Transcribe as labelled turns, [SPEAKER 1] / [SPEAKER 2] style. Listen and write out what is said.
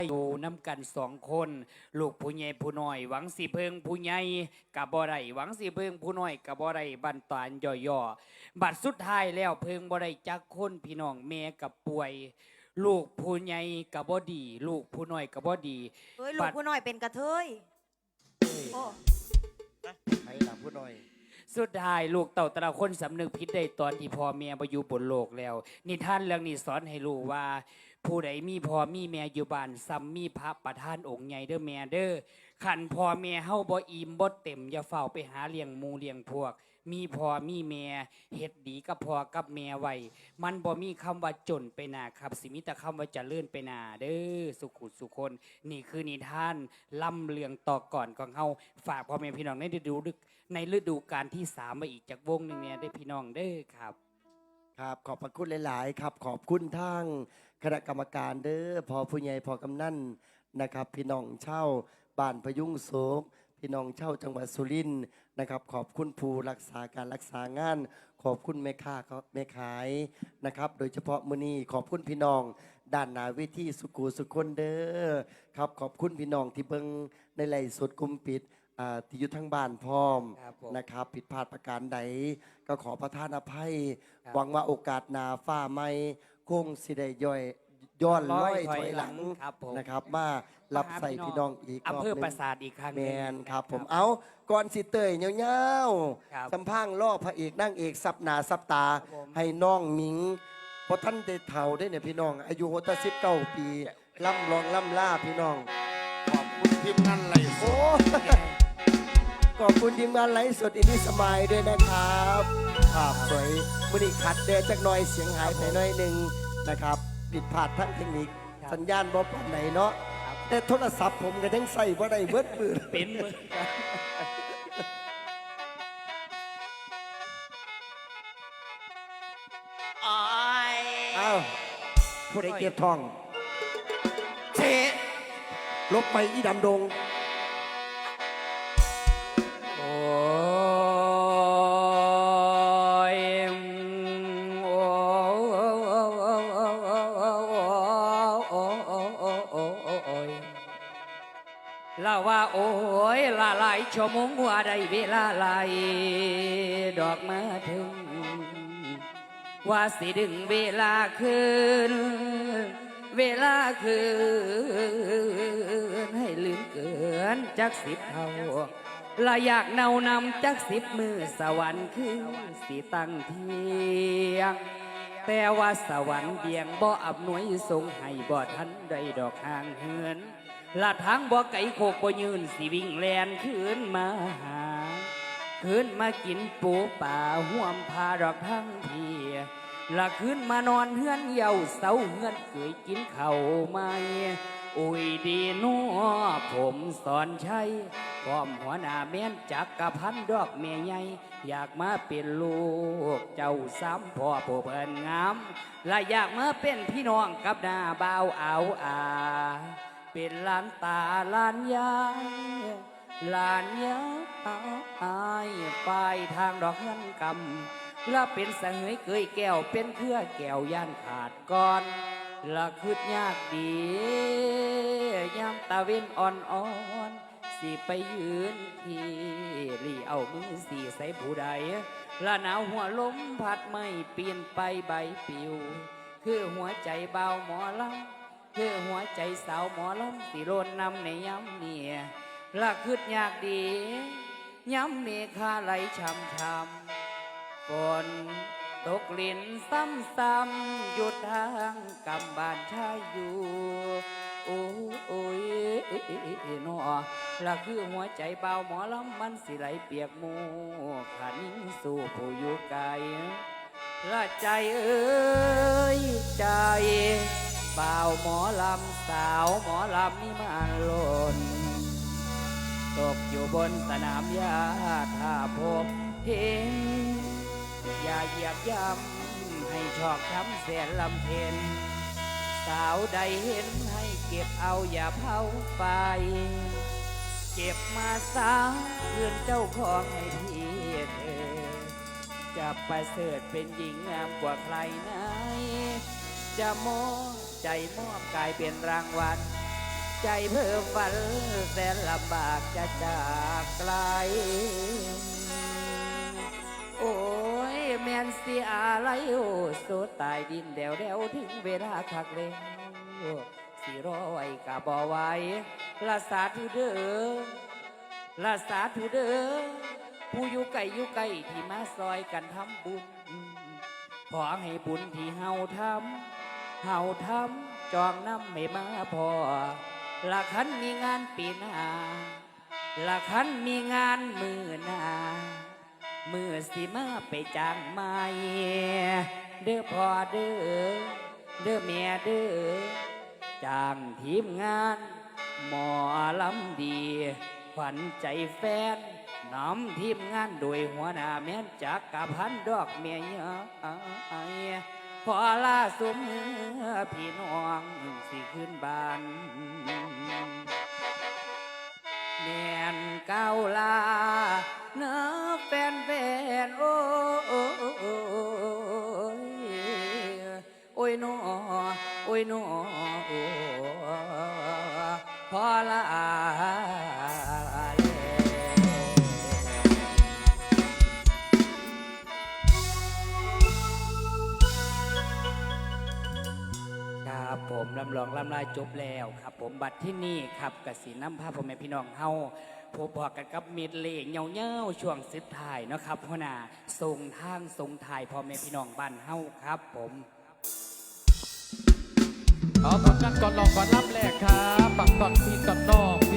[SPEAKER 1] อยู่น้ำกันสองคน ลูกผู้ใหญ่ผู้น้อย หวังสิเพิงผู้ใหญ่กับบ่ได้หวังสิเพิงผู้น้อยกับบ่ได้บันตานย่อๆบัดสุดท้ายแล้วเพิงบ่ได้จักคนพี่น้องแม่กับป่วย ลูกผู้ใหญ่กับบ่ดี ลูกผู้น้อยกับบ่ดี
[SPEAKER 2] เฮ้ยลู
[SPEAKER 1] บั
[SPEAKER 2] ก
[SPEAKER 1] ด
[SPEAKER 2] ผู้น้อยเป็นกระเทยโอ้
[SPEAKER 3] ใครล่ะผู้น้อย
[SPEAKER 1] สุดท้ายลูกเต่าแต่ละคนสำนึกผิดได้ตอนที่พ่อแม่ไปอยู่บนโลกแล้ว นิทานเรื่องนี้สอนให้รู้ว่า ผู้ใดมีพ่อมีแม่อยู่บ้านซ้ำมีพระประธานองค์ใหญ่เด้อแม่เด้อขันพ่อแม่เฮาบ่อิ่มบ่เต็มอย่าเฝ้าไปหาเลี้ยงหมูเลี้ยงพวก มีพ่อมีแม่เฮ็ดดีกับพ่อกับแม่ไว้มันบ่มีคำว่าจนไปหนาครับ สิมีแต่คำว่าเจริญไปหนาเด้อสุขุสุคน นี่คือนิทานล่ำเลืองต่อก่อนของเฮาฝากพ่อแม่พี่น้องในฤดูดึกในฤดูกาลที่สามมาอีกจากวงหนึ่งเนี่ยได้อพี่น้องเด้อครับ
[SPEAKER 3] ครับขอบพระคุณหลาย ๆ ครับ ขอบคุณทางคณะกรรมการเด้อพอผู้ใหญ่พอกำนันนะครับ พี่น้องเช่าบ้านพยุงโศก พี่น้องเช่าจังหวัดสุรินทร์นะครับ ขอบคุณผู้รักษาการรักษางาน ขอบคุณแม่ค้าครับแม่ขายนะครับ โดยเฉพาะมื้อนี้ขอบคุณพี่น้องด้านหนาเวทีสุกูสุคนเด้อครับขอบคุณพี่น้องที่เบิ่งในไลฟ์สดกลุ่มปิดอ่าที่อยู่ทั้งบ้านพร้อม
[SPEAKER 1] ครับผม
[SPEAKER 3] นะครับ ผิดพลาดประการใด ก็ขอประทานอภัย
[SPEAKER 1] ครับ
[SPEAKER 3] หวังว่าโอกาสหนาฟ้าไม่คงสิได้ย่อย ย้อนร้อย
[SPEAKER 1] ร้อยถ
[SPEAKER 3] ถ
[SPEAKER 1] อ
[SPEAKER 3] อยย
[SPEAKER 1] ห
[SPEAKER 3] ห
[SPEAKER 1] ลั
[SPEAKER 3] ลั
[SPEAKER 1] ง
[SPEAKER 3] ง
[SPEAKER 1] ครับผม
[SPEAKER 3] นะครับมารับใส่พี่น้องอีกรอบ
[SPEAKER 1] อำเภอ
[SPEAKER 3] หนึ่ง
[SPEAKER 1] ปราสาทอีกครั้งห
[SPEAKER 3] แม
[SPEAKER 1] นึ่ง
[SPEAKER 3] นครับ ผม
[SPEAKER 1] นะ
[SPEAKER 3] เอาก่อนสิเตยเงาว
[SPEAKER 1] ครับ
[SPEAKER 3] ๆสัมพังล่อพระเอกนั่งเอกสับหนาสับตา
[SPEAKER 1] ครับผม
[SPEAKER 3] ให้น้องหมิงเพราะท่านได้เฒ่าได้เนี่ยพี่น้อง อายุหกสิบเก้าปีล่ำรองล่ำล่าพี่น้อง
[SPEAKER 4] ขอบคุณทีมงานไหลฟ์ส
[SPEAKER 3] โอ้
[SPEAKER 4] ด
[SPEAKER 3] ขอบคุณทีมงานไลฟ์สดอินดี้สมายด้วยนะครับภาพสวยมือนี้ขัดเดจักหน่อยเสียงหายไปหน่อยหนึ่งนะครับ ผิดพลาดทั้งเทคนิค
[SPEAKER 1] ครับ
[SPEAKER 3] สัญญาณบ่ปานไหนเนาะ
[SPEAKER 1] ครับ
[SPEAKER 3] แต่โทรศัพท์ผมก็ยังใส่บ่ได้เบิดมือ
[SPEAKER 1] เป็นมือกัน
[SPEAKER 2] อ้อย
[SPEAKER 3] อ้าวผู้ใดเก็บทองเชะลบไปอีดำดง
[SPEAKER 1] ลาว่าโอ้ยละลายชั่วโมงว่าได้เวลาไหลดอกมาถึง ว่าสิดึงเวลาคืน เวลาคืน ให้ลืมเกินจักสิบเท่าละอยากเนานำจักสิบมือสวรรค์คือสิตั้งเทียงแต่ว่าสวรรค์เดียงบ่อำนวยทรงให้บ่ทันได้ดอกห่างเหิน ละทางบ่ไก่โคกบ่ยืนสิวิ่งแลนคืนมาหาคืนมากินปูป่าห่วมพาดอกทั้งทีละคืนมานอนเฮือนเยาเสาเฮือนเคยกินเข้าไหมอุ้ยดีนัวผมสอนใช้พร้อมหัวหน้าแม่นจักกะพันดอกเมียใหญ่อยากมาเป็นลูกเจ้าซ้ำพ่อผู้เพิ่นงามและอยากมาเป็นพี่น้องกับหน้าบ่าวเอาอา เป็นหลานตาหลานยายลานยาอายปลายทางดอกเงินกำและเป็นสังเหยเกยแก้วเป็นเครือแก้วย่านขาดก่อนละคืดยากดียามตาเว้นอ่อนอ่อนๆสิไปยืนที่ลีเอามือสีใส่ผู้ใดละหนาวหัวลมพัดไม่เปลี่ยนไปใบปิว คือหัวใจเบาหมอลำ คือหัวใจสาวหมอลำสิโรนนำในย้ำเนี่ยละคืดอยากดีย้ำเมฆาไหลช่ำช่ำฝนตกลินซ้ำซ้ำหยุดทางกำบานชายอยู่ โอ้โอ้ยนอละคือหัวใจเบาหมอลำมันสิไหลเปียกหมูขันสู่ผู้อยู่ไกลละใจเอ้ยใจ บาวหมอลำสาวหมอลำนี่มันหล่นตกอยู่บนสนามหญ้าถ้าพบเห็น อย่าเหยียบย่ำให้ชอกช้ำแสนลำเพ็ญสาวใดเห็นให้เก็บเอาอย่าเผาไฟเก็บมาสาคืนเจ้าของให้พี่เธอจะประเสริฐเป็นหญิงงามกว่าใครไหน จะมอบใจมอบกายเป็นรางวัล ใจเพ้อฝันแสนลำบากจะจากไกล โอ้ยแมนเสียอะไรโอ้สุดตายดินเดวเดวถึงเวลาคักเลยสิรอไว้กะบ่ไว้ละสาธุเด้อละสาธุเด้อผู้อยู่ไกลอยู่ไกลที่มาซอยกันทำบุญขอให้บุญที่เฮาทำ เฮาทำจองน้ำไม่มาพอละคันมีงานปีหน้าละคันมีงานมือหน้ามือสิมาไปจ้างม่เด้อพ่อเด้อเด้อแม่เด้อจ้างทีมงาน หมอลำดีขวัญใจแฟนน้ำทีมงานโดยหัวหน้าแม่นจักกะพันดอกเมียเยพ อล่าสมมือพี่น้องสิขึ้นบ้านแม่นเก้าลาเนื้อแฟนแฟนโอ้โอ้โอ้ยโอ้ยหนอโอ้ยนอพอละ ผมลำลองลำลายจบแล้วครับ ผมบัตรที่นี่ครับกสีน้ำผ้าพ่อแม่พี่น้องเฮาพบพอกันกับมิดเลงเงาเงาช่วงสุดท้ายนะครับพ่อนาส่งทางส่งถ่ายพ่อแม่พี่น้องบ้านเฮาครับ ผม
[SPEAKER 5] ขอผลกันก่อนลองก่อนรับแรกครับปักก่อนพี่ตอนนอก